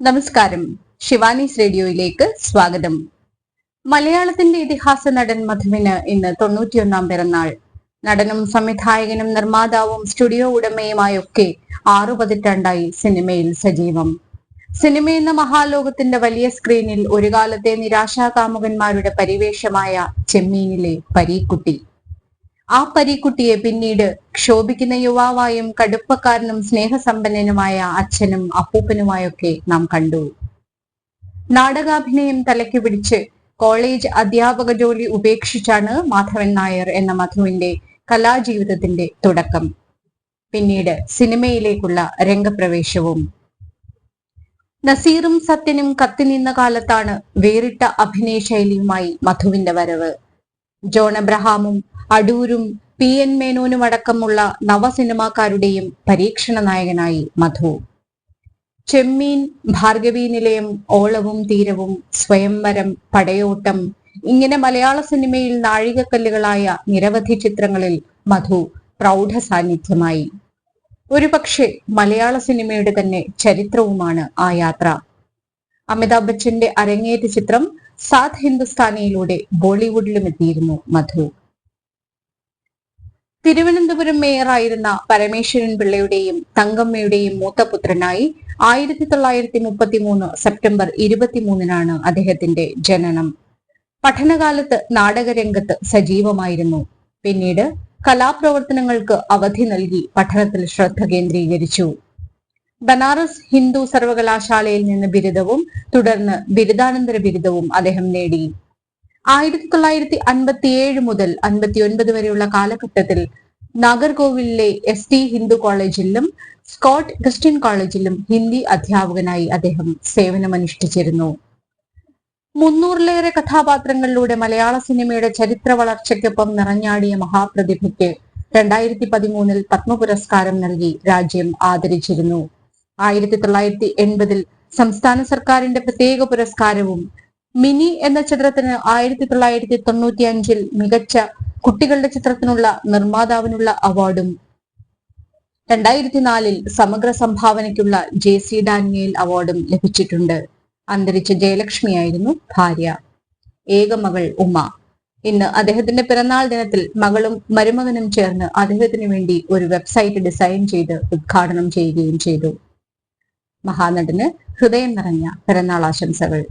നമസ്കാരം. ശിവാനീസ് റേഡിയോയിലേക്ക് സ്വാഗതം. മലയാളത്തിന്റെ ഇതിഹാസ നടൻ മധുവിന് ഇന്ന് തൊണ്ണൂറ്റിയൊന്നാം പിറന്നാൾ. നടനും സംവിധായകനും നിർമ്മാതാവും സ്റ്റുഡിയോ ഉടമയുമായൊക്കെ ആറു പതിറ്റാണ്ടായി സിനിമയിൽ സജീവം. സിനിമ എന്ന മഹാലോകത്തിന്റെ വലിയ സ്ക്രീനിൽ ഒരു കാലത്തെ നിരാശാകാമുകന്മാരുടെ പരിവേഷമായ ചെമ്മീനിലെ പരീക്കുട്ടി. ആ പരീക്കുട്ടിയെ പിന്നീട് ക്ഷോഭിക്കുന്ന യുവാവായും കടുപ്പക്കാരനും സ്നേഹസമ്പന്നനുമായ അച്ഛനും അപ്പൂപ്പനുമായൊക്കെ നാം കണ്ടു. നാടകാഭിനയം തലയ്ക്ക് പിടിച്ച് കോളേജ് അധ്യാപക ജോലി ഉപേക്ഷിച്ചാണ് മാധവൻ നായർ എന്ന മധുവിന്റെ കലാജീവിതത്തിന്റെ തുടക്കം. പിന്നീട് സിനിമയിലേക്കുള്ള രംഗപ്രവേശവും. നസീറും സത്യനും കത്തിനിന്ന കാലത്താണ് വേറിട്ട അഭിനയ ശൈലിയുമായി മധുവിന്റെ വരവ്. ജോൺ എബ്രഹാമും അടൂരും പി എൻ മേനോനും അടക്കമുള്ള നവസിനിമാക്കാരുടെയും പരീക്ഷണ നായകനായി മധു. ചെമ്മീൻ ഭാർഗവി നിലയം ഓളവും തീരവും സ്വയംവരം പടയോട്ടം ഇങ്ങനെ മലയാള സിനിമയിൽ നാഴികക്കല്ലുകളായ നിരവധി ചിത്രങ്ങളിൽ മധു പ്രൗഢ സാന്നിധ്യമായി ഒരുപക്ഷെ മലയാള സിനിമയുടെ തന്നെ ചരിത്രവുമാണ് ആ യാത്ര. അമിതാഭ് ബച്ചന്റെ അരങ്ങേറ്റ ചിത്രം സാത് ഹിന്ദുസ്ഥാനിയിലൂടെ ബോളിവുഡിലും എത്തിയിരുന്നു മധു. തിരുവനന്തപുരം മേയറായിരുന്ന പരമേശ്വരൻ പിള്ളയുടെയും തങ്കമ്മയുടെയും മൂത്തപുത്രനായി ആയിരത്തി തൊള്ളായിരത്തി മുപ്പത്തി മൂന്ന് സെപ്റ്റംബർ ഇരുപത്തിമൂന്നിനാണ് അദ്ദേഹത്തിന്റെ ജനനം. പഠനകാലത്ത് നാടകരംഗത്ത് സജീവമായിരുന്നു. പിന്നീട് കലാപ്രവർത്തനങ്ങൾക്ക് അവധി നൽകി പഠനത്തിൽ ശ്രദ്ധ കേന്ദ്രീകരിച്ചു. ബനാറസ് ഹിന്ദു സർവകലാശാലയിൽ നിന്ന് ബിരുദവും തുടർന്ന് ബിരുദാനന്തര ബിരുദവും അദ്ദേഹം നേടി. ആയിരത്തി തൊള്ളായിരത്തി അൻപത്തിയേഴ് മുതൽ അൻപത്തിയൊൻപത് വരെയുള്ള കാലഘട്ടത്തിൽ നാഗർകോവിലിലെ എസ് ടി ഹിന്ദു കോളേജിലും സ്കോട്ട് ക്രിസ്ത്യൻ കോളേജിലും ഹിന്ദി അധ്യാപകനായി അദ്ദേഹം സേവനമനുഷ്ഠിച്ചിരുന്നു. മുന്നൂറിലേറെ കഥാപാത്രങ്ങളിലൂടെ മലയാള സിനിമയുടെ ചരിത്ര വളർച്ചയ്ക്കൊപ്പം നിറഞ്ഞാടിയ മഹാപ്രതിഭയ്ക്ക് രണ്ടായിരത്തി പതിമൂന്നിൽ പത്മപുരസ്കാരം നൽകി രാജ്യം ആദരിച്ചിരുന്നു. ആയിരത്തി തൊള്ളായിരത്തി എൺപതിൽ സംസ്ഥാന സർക്കാരിന്റെ പ്രത്യേക പുരസ്കാരവും മിനി എന്ന ചിത്രത്തിന് ആയിരത്തി തൊള്ളായിരത്തി തൊണ്ണൂറ്റി അഞ്ചിൽ മികച്ച കുട്ടികളുടെ ചിത്രത്തിനുള്ള നിർമ്മാതാവിനുള്ള അവാർഡും. രണ്ടായിരത്തി നാലിൽ സമഗ്ര സംഭാവനയ്ക്കുള്ള ജെ സി ഡാനിയേൽ അവാർഡും ലഭിച്ചിട്ടുണ്ട്. അന്തരിച്ച ജയലക്ഷ്മിയായിരുന്നു ഭാര്യ. ഏകമകൾ ഉമ. ഇന്ന് അദ്ദേഹത്തിന്റെ പിറന്നാൾ ദിനത്തിൽ മകളും മരുമകനും ചേർന്ന് അദ്ദേഹത്തിന് വേണ്ടി ഒരു വെബ്സൈറ്റ് ഡിസൈൻ ചെയ്ത് ഉദ്ഘാടനം ചെയ്യുകയും ചെയ്തു. മഹാനടന് ഹൃദയം നിറഞ്ഞ പിറന്നാൾ ആശംസകൾ.